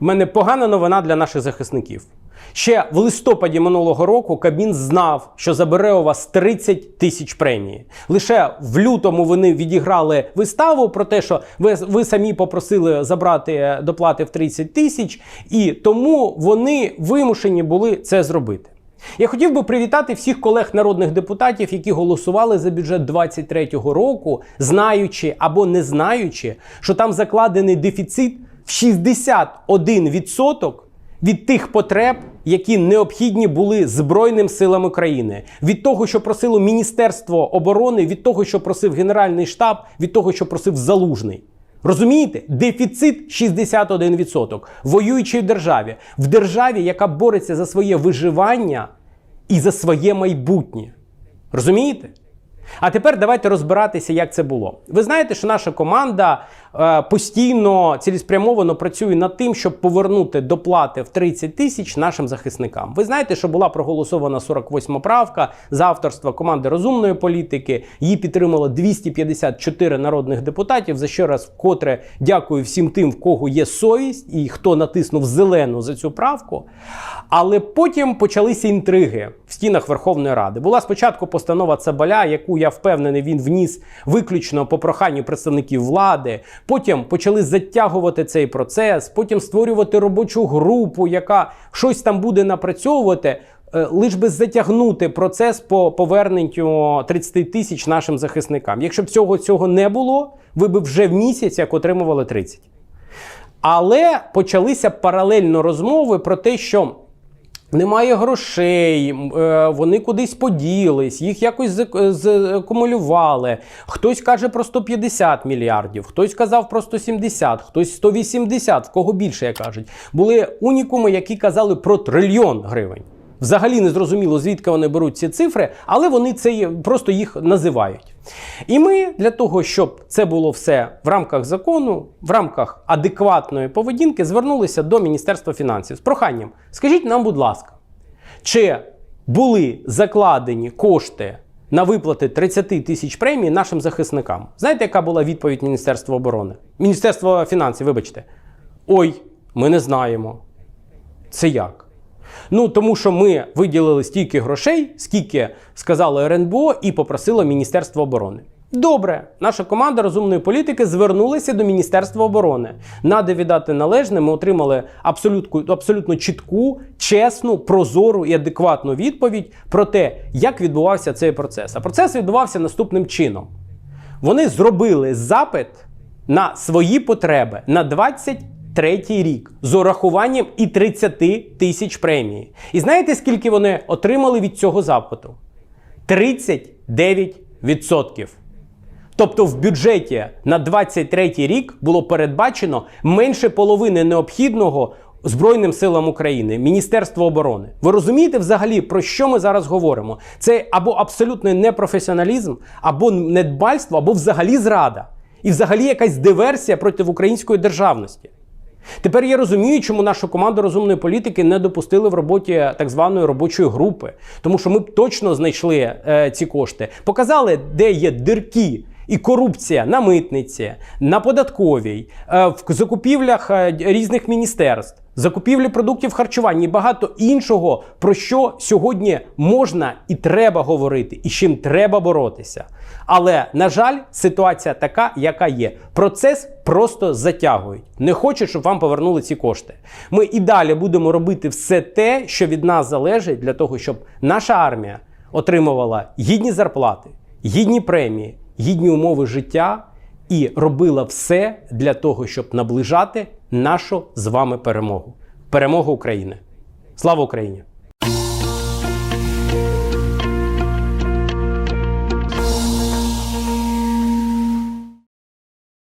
в мене погана новина для наших захисників. Ще в листопаді минулого року Кабмін знав, що забере у вас 30 тисяч премії. Лише в лютому вони відіграли виставу про те, що ви, ви самі попросили забрати доплати в 30 тисяч, і тому вони вимушені були це зробити. Я хотів би привітати всіх колег народних депутатів, які голосували за бюджет 2023 року, знаючи або не знаючи, що там закладений дефіцит 61% від тих потреб, які необхідні були Збройним силам України, від того, що просило Міністерство оборони, від того, що просив Генеральний штаб, від того, що просив Залужний. Розумієте? Дефіцит 61% в воюючій державі, в державі, яка бореться за своє виживання і за своє майбутнє. Розумієте? А тепер давайте розбиратися, як це було. Ви знаєте, що наша команда постійно цілеспрямовано працює над тим, щоб повернути доплати в 30 тисяч нашим захисникам. Ви знаєте, що була проголосована 48 правка за авторства команди розумної політики. Її підтримало 254 народних депутатів. За що раз вкотре дякую всім тим, в кого є совість і хто натиснув зелену за цю правку. Але потім почалися інтриги в стінах Верховної Ради. Була спочатку постанова Цабаля, яку я впевнений, він вніс виключно по проханню представників влади. Потім почали затягувати цей процес, потім створювати робочу групу, яка щось там буде напрацьовувати. е, Лиш би затягнути процес по поверненню 30 тисяч нашим захисникам. Якщо б цього цього не було, ви б вже в місяць як отримували 30. Але почалися паралельно розмови про те, що немає грошей, е, вони кудись поділись, їх якось зак- закумулювали. Хтось каже про 150 мільярдів, хтось казав про 170, хтось 180, в кого більше, як кажуть. Були унікуми, які казали про трильйон гривень. Взагалі не зрозуміло, звідки вони беруть ці цифри, але вони це просто їх називають. І ми для того, щоб це було все в рамках закону, в рамках адекватної поведінки, звернулися до Міністерства фінансів з проханням: скажіть нам, будь ласка, чи були закладені кошти на виплати 30 тисяч премій нашим захисникам? Знаєте, яка була відповідь Міністерства оборони? Міністерства фінансів, вибачте. Ой, ми не знаємо. Це як? Ну тому що ми виділили стільки грошей, скільки сказало РНБО і попросило Міністерство оборони. Добре, наша команда розумної політики звернулася до Міністерства оборони. Надо віддати належне. Ми отримали абсолютно, абсолютно чітку, чесну, прозору і адекватну відповідь про те, як відбувався цей процес. А процес відбувався наступним чином. Вони зробили запит на свої потреби на 23 рік з урахуванням і 30 тисяч премії. І знаєте, скільки вони отримали від цього запиту? 39%. Тобто в бюджеті на 23 рік було передбачено менше половини необхідного Збройним силам України, Міністерство оборони. Ви розумієте взагалі, про що ми зараз говоримо? Це або абсолютний непрофесіоналізм, або недбальство, або взагалі зрада. І взагалі якась диверсія проти української державності. Тепер я розумію, чому нашу команду розумної політики не допустили в роботі так званої робочої групи, тому що ми б точно знайшли е, ці кошти, показали, де є дирки. І корупція на митниці, на податковій, е, в закупівлях е, різних міністерств, закупівлі продуктів харчування і багато іншого, про що сьогодні можна і треба говорити, і з чим треба боротися. Але на жаль, ситуація така, яка є. Процес просто затягують. Не хочуть, щоб вам повернули ці кошти. Ми і далі будемо робити все те, що від нас залежить, для того, щоб наша армія отримувала гідні зарплати, гідні премії, гідні умови життя і робила все для того, щоб наближати нашу з вами перемогу. Перемогу України. Слава Україні!